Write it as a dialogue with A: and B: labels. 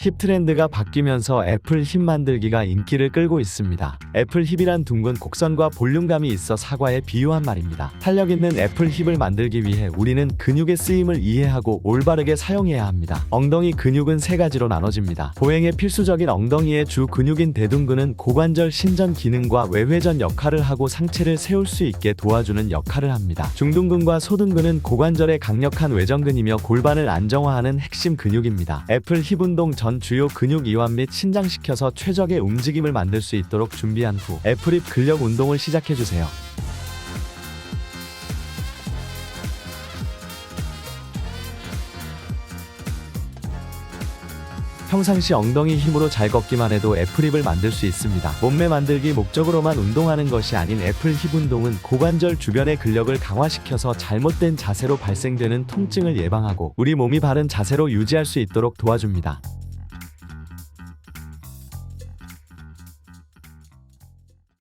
A: 힙 트렌드가 바뀌면서 애플 힙 만들기가 인기를 끌고 있습니다. 애플 힙이란 둥근 곡선과 볼륨감이 있어 사과에 비유한 말입니다. 탄력 있는 애플 힙을 만들기 위해 우리는 근육의 쓰임을 이해하고 올바르게 사용해야 합니다. 엉덩이 근육은 세 가지로 나눠집니다. 보행에 필수적인 엉덩이의 주 근육인 대둔근은 고관절 신전 기능과 외회전 역할을 하고 상체를 세울 수 있게 도와주는 역할을 합니다. 중둔근과 소둔근은 고관절의 강력한 외전근이며 골반을 안정화하는 핵심 근육입니다. 애플 힙 운동 전 주요 근육 이완 및 신장시켜서 최적의 움직임을 만들 수 있도록 준비한 후 애플 힙 근력 운동을 시작해 주세요. 평상시 엉덩이 힘으로 잘 걷기만 해도 애플힙을 만들 수 있습니다. 몸매 만들기 목적으로만 운동하는 것이 아닌 애플힙 운동은 고관절 주변의 근력을 강화시켜서 잘못된 자세로 발생되는 통증을 예방하고 우리 몸이 바른 자세로 유지할 수 있도록 도와줍니다.